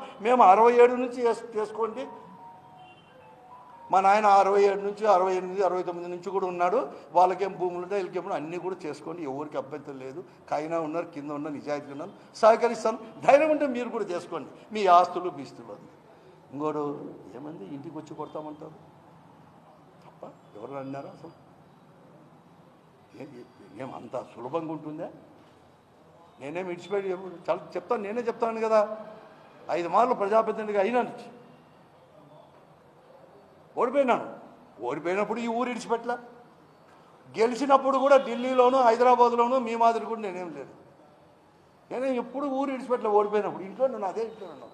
మేము అరవై ఏడు నుంచి చేస్- చేసుకోండి. మా నాయన అరవై ఏడు నుంచి అరవై ఎనిమిది అరవై తొమ్మిది నుంచి కూడా ఉన్నాడు. వాళ్ళకేం భూములు ఉంటాయి వీళ్ళకేమో అన్నీ కూడా చేసుకోండి. ఎవరికి అభ్యంతరం లేదు. కైనా ఉన్నారు కింద ఉన్న నిజాయితీ ఉన్నారు. సహకరిస్తాను ధైర్యం ఉంటే మీరు కూడా చేసుకోండి. మీ ఆస్తులు బీస్తులు అది ఇంకోడు ఏమంది? ఇంటికి వచ్చి కొడతామంటారు. తప్ప ఎవరు అన్నారా అసలు? ఏం ఏం అంత సులభంగా ఉంటుందా? నేనేం ఇడిచిపెట్టి చాలా చెప్తాను నేనే చెప్తాను కదా. ఐదు మార్లు ప్రజాప్రతినిధిగా అయినాను. ఓడిపోయినాను. ఓడిపోయినప్పుడు ఈ ఊరు ఇడిచిపెట్టలే గెలిచినప్పుడు కూడా ఢిల్లీలోను హైదరాబాద్లోను మీ మాదిరి కూడా నేనేం లేదు. నేను ఎప్పుడు ఊరు ఇడిచిపెట్టలే ఓడిపోయినప్పుడు. ఇంట్లో నేను అదే ఇంట్లో ఉన్నాను.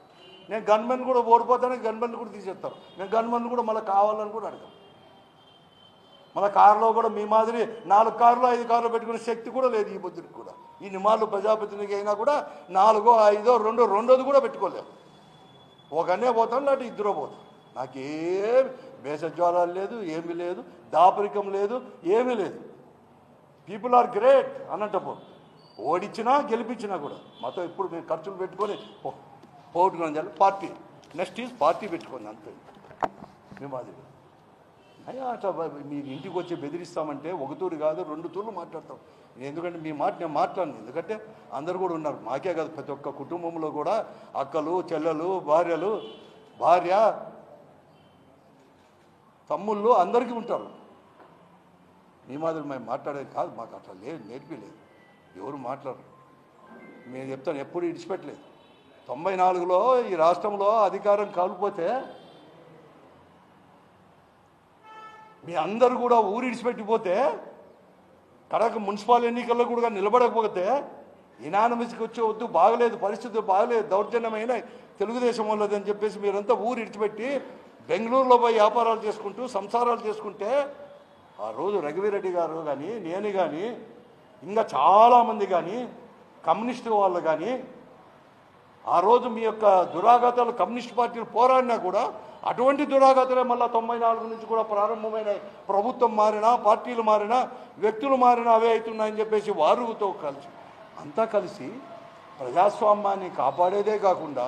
నేను గన్మెన్ కూడా ఓడిపోతాను గన్మెన్ కూడా తీసేస్తాను నేను గన్మెన్ కూడా మళ్ళీ కావాలని కూడా అడగాను. మన కారులో కూడా మీ మాదిరి నాలుగు కార్లు ఐదు కార్లు పెట్టుకునే శక్తి కూడా లేదు ఈ బుద్ధుడికి కూడా ఈ నిమాళ్ళు ప్రజాప్రతినిధి అయినా కూడా నాలుగో ఐదో రెండో రెండోది కూడా పెట్టుకోలేము ఒకనే పోతాం లేకపోతే ఇద్దరు పోతాం నాకేం భేషజ్వాలాలు లేదు ఏమీ లేదు దాపరికం లేదు ఏమీ లేదు పీపుల్ ఆర్ గ్రేట్ అన్నట్టప్పుడు ఓడించినా గెలిపించినా కూడా మాతో ఇప్పుడు మేము ఖర్చులు పెట్టుకొని పోగొట్టుకుని పార్టీ నెక్స్ట్ ఈజ్ పార్టీ పెట్టుకుంది అంతే మేము అది అయ్యా అట్లా మీరు ఇంటికి వచ్చి బెదిరిస్తామంటే ఒక తూరు కాదు రెండు తూర్లు మాట్లాడతాం. నేను ఎందుకంటే మీ మాట నేను మాట్లాడను. ఎందుకంటే అందరు కూడా ఉన్నారు. మాకే కాదు ప్రతి ఒక్క కుటుంబంలో కూడా అక్కలు చెల్లెలు భార్యలు భార్య తమ్ముళ్ళు అందరికీ ఉంటారు. మీ మాదిరి మేము మాట్లాడేది కాదు. మాకు అట్లా లేదు నేర్పిలేదు ఎవరు మాట్లాడరు. నేను చెప్తాను ఎప్పుడు ఇడిచిపెట్టలేదు తొంభై నాలుగులో ఈ రాష్ట్రంలో అధికారం కాలిపోతే మీ అందరూ కూడా ఊరు ఇడిచిపెట్టిపోతే కడక మున్సిపల్ ఎన్నికల్లో కూడా నిలబడకపోతే ఇనానమస్కి వచ్చే వద్దు బాగలేదు పరిస్థితి బాగలేదు దౌర్జన్యమైన తెలుగుదేశం వాళ్ళది అని చెప్పేసి మీరంతా ఊరు ఇడిచిపెట్టి బెంగళూరులో పోయి వ్యాపారాలు చేసుకుంటూ సంసారాలు చేసుకుంటే ఆ రోజు రఘువీరెడ్డి గారు కానీ నేను కానీ ఇంకా చాలామంది కానీ కమ్యూనిస్టు వాళ్ళు కానీ ఆ రోజు మీ యొక్క దురాఘాతాలు కమ్యూనిస్ట్ పార్టీలు పోరాడినా కూడా అటువంటి దురాఘాతలే మళ్ళీ తొంభై నాలుగు నుంచి కూడా ప్రారంభమైన ప్రభుత్వం మారినా పార్టీలు మారినా వ్యక్తులు మారినా అవే అవుతున్నాయని చెప్పేసి వారుతో కలిసి అంతా కలిసి ప్రజాస్వామ్యాన్ని కాపాడేదే కాకుండా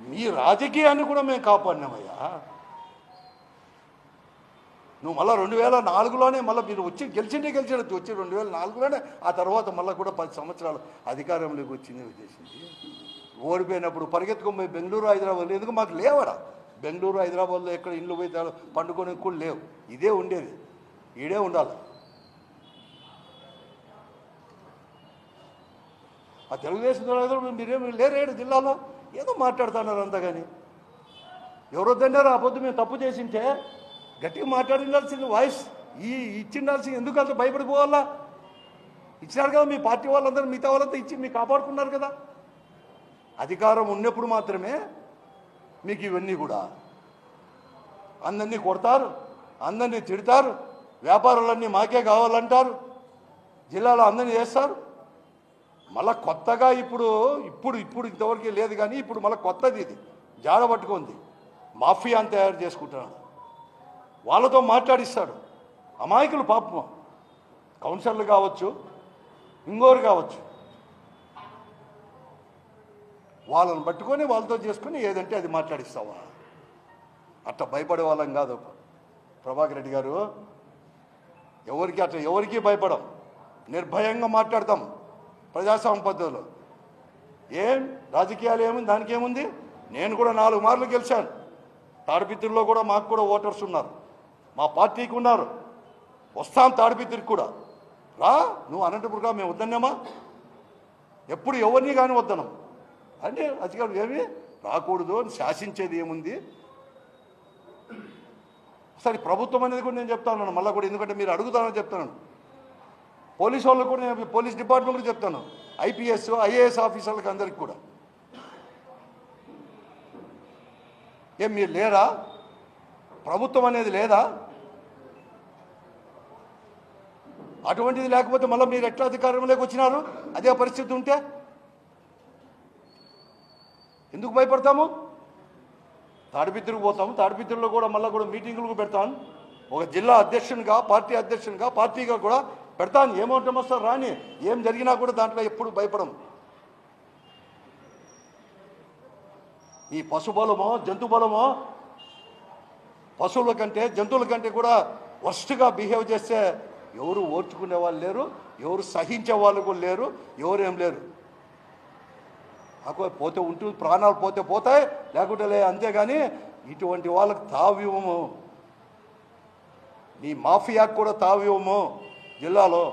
మీ రాజకీయాన్ని కూడా మేము కాపాడినామయ్యా. నువ్వు మళ్ళీ రెండు వేల నాలుగులోనే మళ్ళీ మీరు వచ్చి గెలిచిండే గెలిచాడు వచ్చి రెండు వేల నాలుగులోనే ఆ తర్వాత మళ్ళీ కూడా పది సంవత్సరాలు అధికారంలోకి వచ్చింది ఉద్దేశించి ఓడిపోయినప్పుడు పరిగెత్తుకొని బెంగళూరు హైదరాబాద్ ఎందుకు మాకు లేవరా? బెంగళూరు హైదరాబాద్లో ఎక్కడ ఇల్లు పోయి పండుకొని కూడా లేవు. ఇదే ఉండేది. ఈడే ఉండాలి. ఆ తెలుగుదేశం మీరేమి లేరేడు జిల్లాలో? ఏదో మాట్లాడుతున్నారు అంతా కానీ ఎవరో ఆ పొద్దు మేము తప్పు చేసింటే గట్టిగా మాట్లాడిండాల్సింది వాయిస్. ఈ ఇచ్చిండాల్సింది ఎందుకు అంత భయపడిపోవాలా? ఇచ్చినారు కదా మీ పార్టీ వాళ్ళందరూ మిగతా వాళ్ళంతా ఇచ్చి మీ కాపాడుకున్నారు కదా. అధికారం ఉన్నప్పుడు మాత్రమే మీకు ఇవన్నీ కూడా. అందరినీ కొడతారు అందరినీ తిడతారు వ్యాపారాలన్నీ మాకే కావాలంటారు జిల్లాలో అందరినీ చేస్తారు. మళ్ళా కొత్తగా ఇప్పుడు ఇప్పుడు ఇప్పుడు ఇంతవరకు లేదు కానీ ఇప్పుడు మళ్ళీ కొత్తది ఇది. జాడ పట్టుకుంది. మాఫియాని తయారు చేసుకుంటున్నాడు. వాళ్ళతో మాట్లాడిస్తాడు. అమాయకులు పాపం. కౌన్సిలర్లు కావచ్చు ఇంకోరు కావచ్చు. వాళ్ళని పట్టుకొని వాళ్ళతో చేసుకొని ఏదంటే అది మాట్లాడిస్తావా? అట్లా భయపడే వాళ్ళం కాదు. ప్రభాకర్ రెడ్డి గారు ఎవరికి అట్లా ఎవరికి భయపడం. నిర్భయంగా మాట్లాడతాం ప్రజాస్వామ్య పద్ధతిలో. ఏం? రాజకీయాలు ఏముంది దానికి ఏముంది? నేను కూడా నాలుగు మార్లు గెలిచాను. తాడిపిత్రుల్లో కూడా మాకు కూడా ఓటర్స్ ఉన్నారు. మా పార్టీకి ఉన్నారు. వస్తాం తాడిపిత్రికి కూడా. రా నువ్వు అనంతపురంగా మేము వద్దన్నామా? ఎప్పుడు ఎవరిని కానీ వద్దనం అంటే అధికారులు ఏమి? రాకూడదు అని శాసించేది ఏముంది? సరే ప్రభుత్వం అనేది కూడా నేను చెప్తాను మళ్ళీ కూడా ఎందుకంటే మీరు అడుగుతానని చెప్తాను. పోలీస్ వాళ్ళకు కూడా నేను పోలీస్ డిపార్ట్మెంట్ కూడా చెప్తాను. ఐపీఎస్ ఐఏఎస్ ఆఫీసర్లకు అందరికి కూడా. ఏం మీరు లేరా? ప్రభుత్వం అనేది లేదా? అటువంటిది లేకపోతే మళ్ళీ మీరు ఎట్లా అధికారంలోకి వచ్చినారు? అదే పరిస్థితి ఉంటే? ఎందుకు భయపడతాము? తాడిపిత్రుకు పోతాము. తాడిపిత్రుల్లో కూడా మళ్ళీ కూడా మీటింగులకు పెడతాను. ఒక జిల్లా అధ్యక్షునిగా పార్టీ అధ్యక్షునిగా పార్టీగా కూడా పెడతాను. ఏమవుతాం వస్తారు రాని. ఏం జరిగినా కూడా దాంట్లో ఎప్పుడు భయపడము. ఈ పశుబలమో జంతు బలమో పశువుల కంటే జంతువుల కంటే కూడా వర్స్ట్గా బిహేవ్ చేస్తే ఎవరు ఓర్చుకునే వాళ్ళు లేరు ఎవరు సహించే వాళ్ళు కూడా లేరు ఎవరేం లేరు. కాకపోతే పోతే ఉంటుంది ప్రాణాలు పోతే పోతాయి లేకుంటే లే అంతేగాని ఇటువంటి వాళ్ళకు తావివ్వము నీ మాఫియాకు కూడా తావివ్వము జిల్లాలో